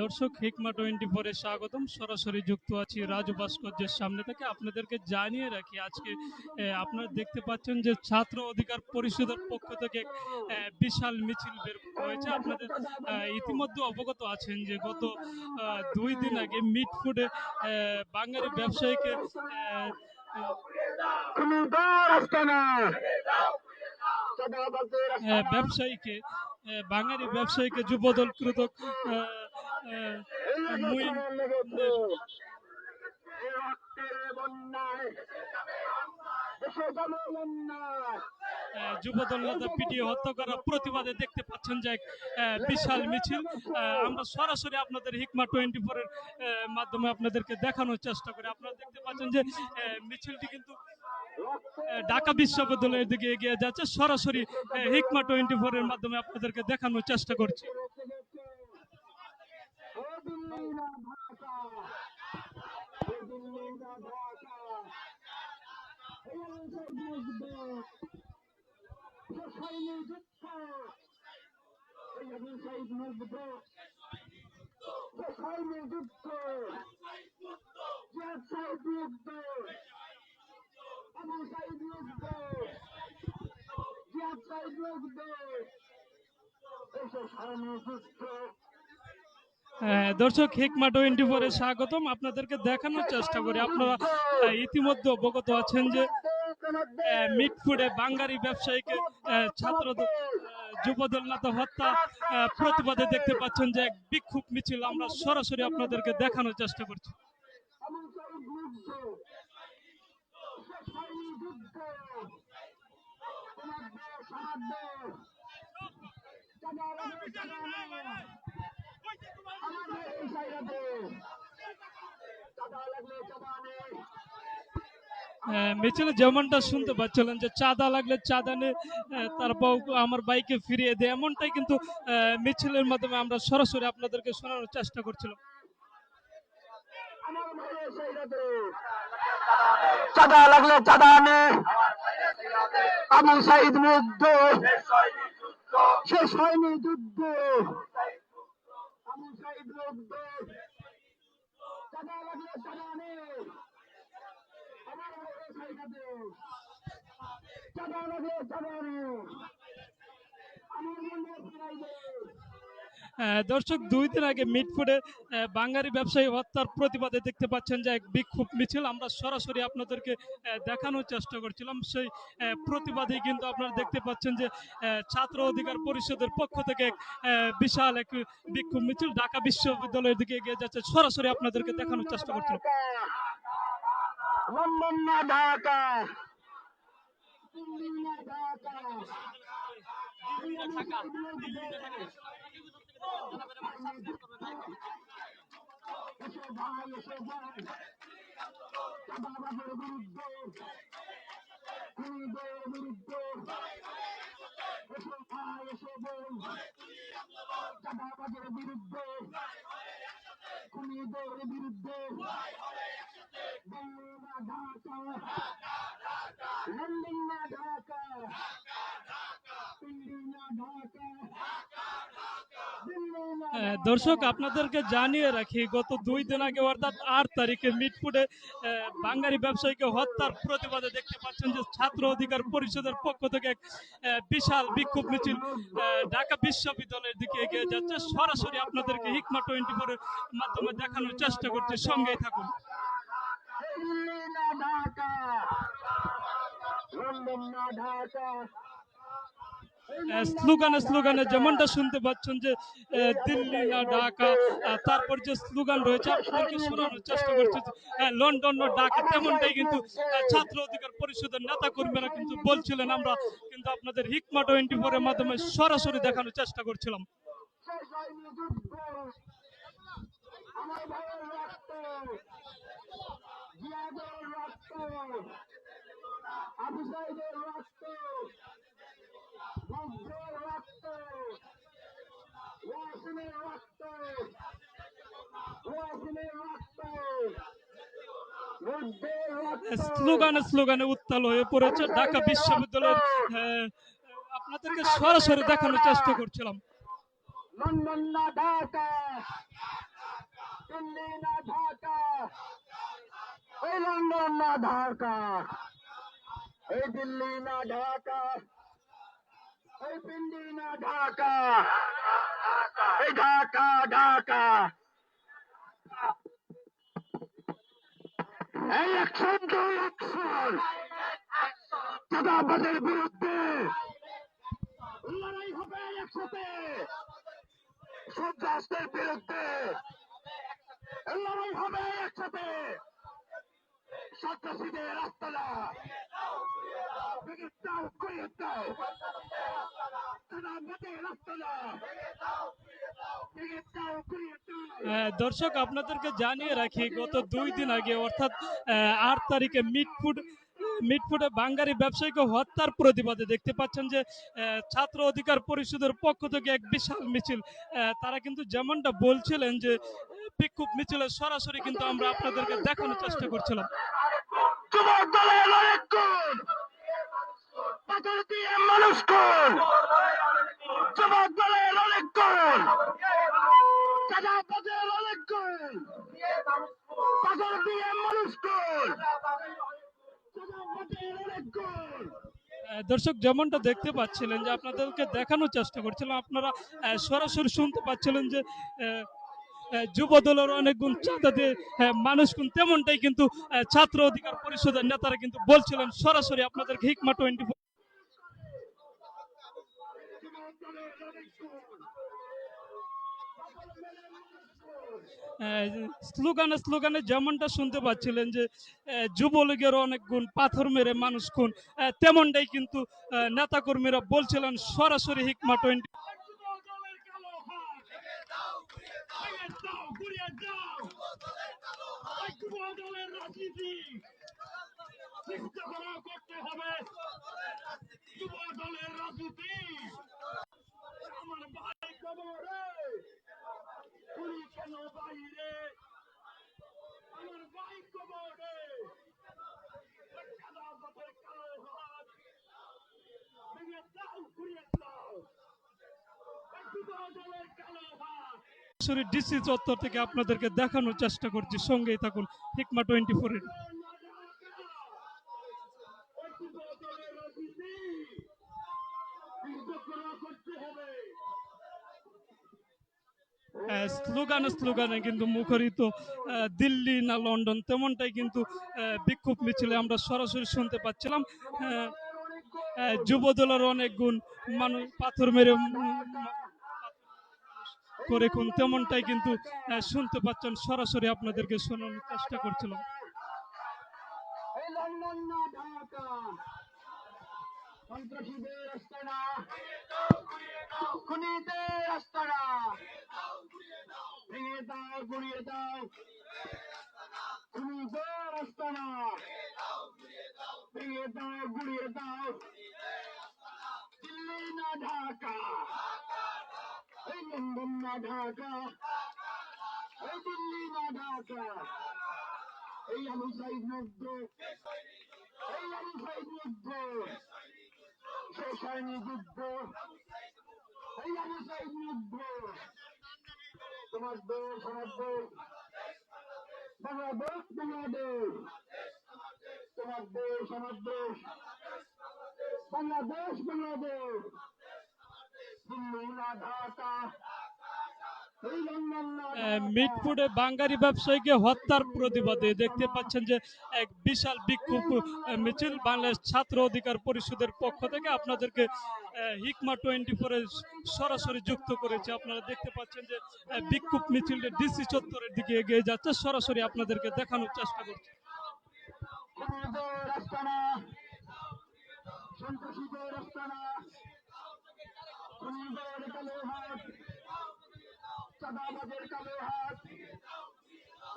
দর্শক হিকমা টোয়েন্টি ফোরে স্বাগতম। সরাসরি যুক্ত আছি রাজু ভাস্কর্যের সামনে থেকে। আপনাদেরকে জানিয়ে রাখি, আজকে আপনারা দেখতে পাচ্ছেন যে ছাত্র অধিকার পরিষদের পক্ষ থেকে বিশাল মিছিল বের হয়েছে। আপনাদের ইতিমধ্যে অবগত আছেন যে গত দুই দিন আগে মিট ফুডে বাঙালি ব্যবসায়ীকে ব্যবসায়ীকে বাঙালি ব্যবসায়ীকে যুবদল কৃতক যুবদল নেতা পিটিয়ে হত্যা করার প্রতিবাদে দেখতে পাচ্ছেন যে এক বিশাল মিছিল। আমরা সরাসরি আপনাদের হিকমা টোয়েন্টি মাধ্যমে আপনাদেরকে দেখানোর চেষ্টা করি। আপনারা দেখতে পাচ্ছেন যে মিছিলটি কিন্তু ঢাকা বিশ্ববিদ্যালয়ের দিকে এগিয়ে যাচ্ছে। সরাসরি হিকমা টোয়েন্টি ফোর এর মাধ্যমে আপনাদেরকে দেখানোর চেষ্টা করছি। দিল্লি না ঢাকা ও দিল্লি না ঢাকা এই অঞ্চল বুঝবে শেষ হয়নি যুদ্ধ এই অহিংসাই বুঝবে শেষ হয়নি যুদ্ধ জিয়াদ সাহেব যুদ্ধ আবু সাইদ যুদ্ধ জিয়াদ সাহেব যুদ্ধ এই শেষ হয়নি যুদ্ধ আহ, দর্শক হিকমা টোয়েন্টি ফোরে স্বাগতম। আপনাদেরকে দেখানোর চেষ্টা করি। আপনারা ইতিমধ্যে অবগত আছেন যে মিটফুডে বাঙালি ব্যবসায়ীকে ছাত্র যুবদল নেতা হত্যা প্রতিবাদে দেখতে পাচ্ছেন যে এক বিক্ষোভ মিছিল। আমরা সরাসরি আপনাদেরকে দেখানোর চেষ্টা করছি। মিছিলে যেমনটা শুনতে পাচ্ছিলেন যে চাঁদা লাগলে চাঁদা নে আহ, তারপর আমার বাইকে ফিরিয়ে দেয় এমনটাই কিন্তু আহ, মিছিলের মাধ্যমে আমরা সরাসরি আপনাদেরকে শোনানোর চেষ্টা করছিলাম। চাঁদা লাগলে চাঁদা নেই আবু সাইদ মুগ্ধ শেষ হয়নি যুদ্ধ। মুগ্ধ। চাঁদা লাগলে চাঁদা নেই। আমার জায়গা দেশ চাঁদা লাগলে চাঁদা নেই। আমার মনে ফিরাই আহ, দর্শক দুই দিন আগে মিটফুডে বাঙালি ব্যবসায়ী হত্যার প্রতিবাদে দেখতে পাচ্ছেন যে এক বিক্ষোভ মিছিল। আমরা সরাসরি আপনাদেরকে দেখানোর চেষ্টা করছিলাম। সেই প্রতিবাদে কিন্তু আপনারা দেখতে পাচ্ছেন যে ছাত্র অধিকার পরিষদের পক্ষ থেকে এক, আহ, বিশাল এক বিক্ষোভ মিছিল ঢাকা বিশ্ববিদ্যালয়ের দিকে এগিয়ে যাচ্ছে। সরাসরি আপনাদেরকে দেখানোর চেষ্টা করছিলাম। না ঢাকা। ভাই এসো ভাই চাঁদাবাজের বিরুদ্ধে খুনিদের বিরুদ্ধে এসো ভাই দিল্লি না ঢাকা দিল্লি না আহ, দর্শক আপনাদেরকে জানিয়ে রাখি গত দুই দিন আগে অর্থাৎ আট তারিখে আহ, বাঙালি ব্যবসায়ীকে হত্যার প্রতিবাদে দেখতে পাচ্ছেন যে ছাত্র অধিকার পরিষদের পক্ষ থেকে এক বিশাল বিক্ষোভ মিছিল ঢাকা বিশ্ববিদ্যালয়ের দিকে এগিয়ে যাচ্ছে। সরাসরি আপনাদেরকে হিকমা টোয়েন্টি ফোরের মাধ্যমে দেখানোর চেষ্টা করছে। সঙ্গেই থাকুন। ঢাকা লন্ডন না ঢাকা আহ, স্লোগানে স্লোগানে যেমনটা শুনতে পাচ্ছেন যে দিল্লি না ঢাকা তারপর যে স্লোগান রয়েছে, আপনাদেরকে শোনানোর চেষ্টা করছে। লন্ডন না ঢাকা, তেমনটাই কিন্তু ছাত্র অধিকার পরিষদের নেতা কর্মীরা কিন্তু বলছিলেন আমরা, কিন্তু আপনাদের হিকমা টোয়েন্টি ফোরের মাধ্যমে সরাসরি দেখানোর চেষ্টা করছিলাম। আবু সাইদের রক্ত মুগ্ধের রক্ত। ওয়াসিমের রক্ত ওয়াসিমের রক্ত স্লোগানে স্লোগানে উত্তাল হয়ে পড়েছে ঢাকা বিশ্ববিদ্যালয়ের আপনাদেরকে সরাসরি দেখানোর চেষ্টা করছিলাম। না ঢাকা লন্ডন না ঢাকা দিল্লি না ঢাকা। এই পিন্ডি না ঢাকা। এই ঢাকা ঢাকা। এই অ্যাকশন টু অ্যাকশন চাঁদাবাজের বিরুদ্ধে। লড়াই হবে একসাথে। সন্ত্রাসের বিরুদ্ধে। লড়াই হবে একসাথে। সন্ত্রাসীদের রাস্তা না দাও করিয়ে দাও দর্শক, আপনাদেরকে জানিয়ে রাখি, গত দুই দিন আগে, অর্থাৎ আট তারিখে মিটফুড মিটফুডে বাঙ্গারি ব্যবসায়ীকে হত্যার প্রতিবাদে দেখতে পাচ্ছেন যে ছাত্র অধিকার পরিষদের পক্ষ থেকে এক বিশাল মিছিল। তারা কিন্তু যেমনটা বলছিলেন যে, বিক্ষোভ মিছিলের সরাসরি কিন্তু আমরা আপনাদেরকে দেখানোর চেষ্টা করছিলাম। মানুষ পথের দিয়ে মানুষ দর্শক, যেমনটা দেখতে পাচ্ছিলেন যে আপনাদেরকে দেখানোর চেষ্টা করছিলাম, আপনারা সরাসরি শুনতে পাচ্ছিলেন যে যুব দলের অনেক গুণ চাঁদা দিয়ে মানুষ গুণ তেমনটাই কিন্তু ছাত্র অধিকার পরিষদের নেতারা কিন্তু বলছিলেন, সরাসরি আপনাদের হিকমা টোয়েন্টি যুবক দলের অনেক গুণ স্লোগানে স্লোগানে যেমনটা শুনতে পাচ্ছিলেন যে যুবলীগের অনেক গুণ, পাথর মেরে মানুষ খুন তেমনটাই কিন্তু নেতাকর্মীরা বলছিলেন সরাসরি হিকমা টোয়েন্টি রাজনীতি। চিন্তা করা করতে হবে। যুবক দলের রাজনীতি। আমার ভাই কবরে। পুরি কেন বাইরে। আমার ভাই কবরে। কাদা বাতের কালো হাত। ভেঙে দাও ঘুরিয়ে দাও। এই দলের কালো হাত। ডিসি চত্বর থেকে আপনাদেরকে দেখানোর চেষ্টা করছি। সঙ্গেই থাকুন। হিকমা টোয়েন্টি ফোরের স্লোগানে স্লোগানে কিন্তু মুখরিত দিল্লি না লন্ডন তেমনটাই কিন্তু বিক্ষোভ মিছিলে আমরা সরাসরি শুনতে পাচ্ছিলাম। আহ, আহ, যুব দলের অনেক গুণ মানুষ পাথর মেরে করে খুন তেমনটাই কিন্তু শুনতে পাচ্ছেন সরাসরি আপনাদেরকে শোনানোর চেষ্টা করছিলাম। এই লন্ডন না ঢাকা সন্ত্রাসীদের আস্তানা দাও গুড়িয়ে দাও। খুনিদের আস্তানা ভেঙে দাও গুড়িয়ে দাও। দিল্লি না ঢাকা। এই লন্ডন না ঢাকা। এই দিল্লি না ঢাকা। এই আলু সাইড মুগ্ধ এই আলু সাইড মুগ্ধ শেষ হয়নি যুদ্ধ। এই আলু সাইড মুগ্ধ তোমার দেশ আমার দেশ বাংলাদেশ বাংলাদেশ তোমার দেশ আমার দেশ বাংলাদেশ বাংলাদেশ দিল্লি না ঢাকা এই লন্ডন না আহ, ঢাকা। মিটফুডে বাঙ্গারি ব্যবসায়ীকে হত্যার প্রতিবাদে দেখতে পাচ্ছেন যে এক বিশাল বিক্ষোভ মিছিল বাংলাদেশ ছাত্র অধিকার পরিষদের পক্ষ থেকে আপনাদেরকে হিকমা টোয়েন্টি ফোরে সরাসরি যুক্ত করেছে। আপনারা দেখতে পাচ্ছেন যে বিক্ষোভ মিছিলটা ডিসি চত্বরের দিকে এগিয়ে যাচ্ছে। সরাসরি আপনাদেরকে দেখানোর চেষ্টা করছি। সন্ত্রাসীদের আস্তানা খুনিদের কালো কালো হাত।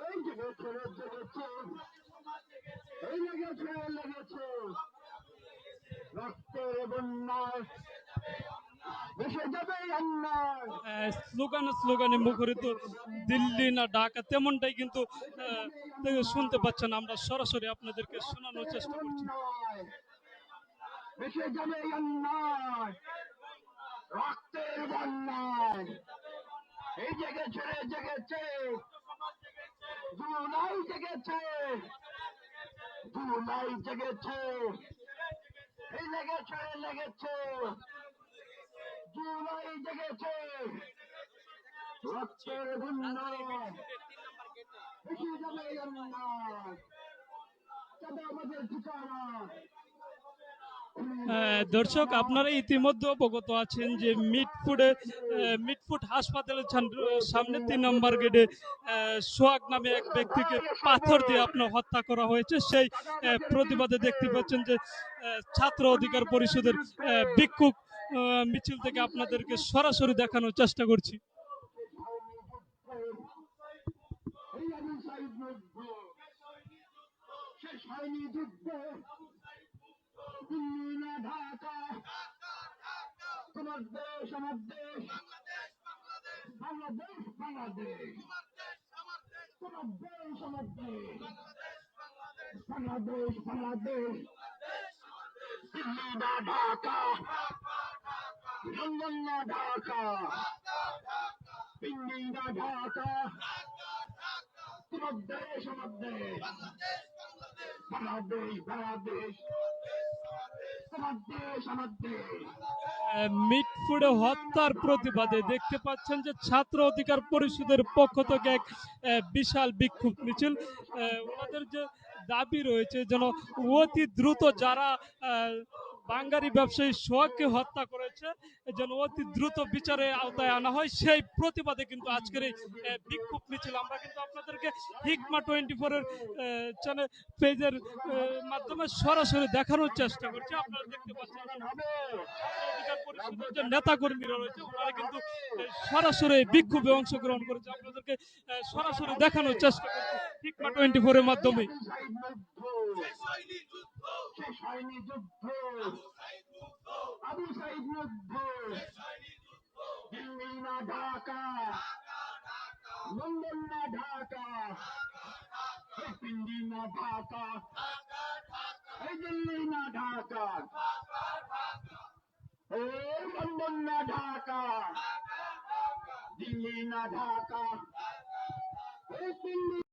এই জেগেছে এই লেগেছে লেগেছে। রক্তের বন্যায় আহ, স্লোগানে স্লোগানে মুখরিত দিল্লি না ঢাকা তেমনটাই কিন্তু শুনতে পাচ্ছেন আমরা সরাসরি আপনাদেরকে শোনানোর চেষ্টা করছি। রক্তের বন্যায় এই জেগেছে রে জেগেছে জুলাই জেগেছে জুলাই জেগেছে এই লেগেছে লেগেছে জুলাই জেগেছে রক্তের ভিন্ন এগিয়ে যাবে চাঁদাবাজের ঠিকানা। দর্শক, আপনারা ইতিমধ্যে অবগত আছেন যে মিটফুডে মিটফুড হাসপাতালের সামনে তিন নম্বর গেটে সোহাগ নামে এক ব্যক্তিকে পাথর দিয়ে আপনার হত্যা করা হয়েছে। সেই প্রতিবাদে দেখতে পাচ্ছেন যে ছাত্র অধিকার পরিষদের বিক্ষোভ মিছিল থেকে আপনাদেরকে সরাসরি দেখানোর চেষ্টা করছি। শেষ হয়নি যুদ্ধ। না ঢাকা তোমার দেশ আমার দেশ। বাংলাদেশ বাংলাদেশ। তোমার দেশ আমার দেশ। বাংলাদেশ বাংলাদেশ। দিল্লি ঢাকা লন্ডন ঢাকা দিল্লি না ঢাকা তোমার মিটফুডে হত্যার প্রতিবাদে দেখতে পাচ্ছেন যে ছাত্র অধিকার পরিষদের পক্ষ থেকে এক বিশাল বিক্ষোভ মিছিল। ওনাদের যে দাবি রয়েছে, যেন অতি দ্রুত যারা বাঙালি ব্যবসায়ী সোহাগকে হত্যা করেছে। যেন অতি দ্রুত বিচারের আওতায় আনা হয়। সেই প্রতিবাদে কিন্তু আজকের এই বিক্ষোভ মিছিল। আমরা কিন্তু আপনাদেরকে হিকমা টোয়েন্টি ফোরের চ্যানেল পেজের মাধ্যমে সরাসরি দেখানোর চেষ্টা করছি। আপনারা দেখতে পাচ্ছেন যে নেতা রয়েছে, ওনারা কিন্তু সরাসরি বিক্ষোভে অংশগ্রহণ করেছে। আপনাদেরকে সরাসরি দেখানোর চেষ্টা করছি হিকমা টোয়েন্টি ফোরের মাধ্যমে যুদ্ধ! আবু সাইদ যুদ্ধ দিল্লি না ঢাকা লন্ডন না ঢাকা এই পিন্ডি না ঢাকা এই দিল্লি না ঢাকা এই লন্ডন না ঢাকা দিল্লি না ঢাকা এই পিন্ডি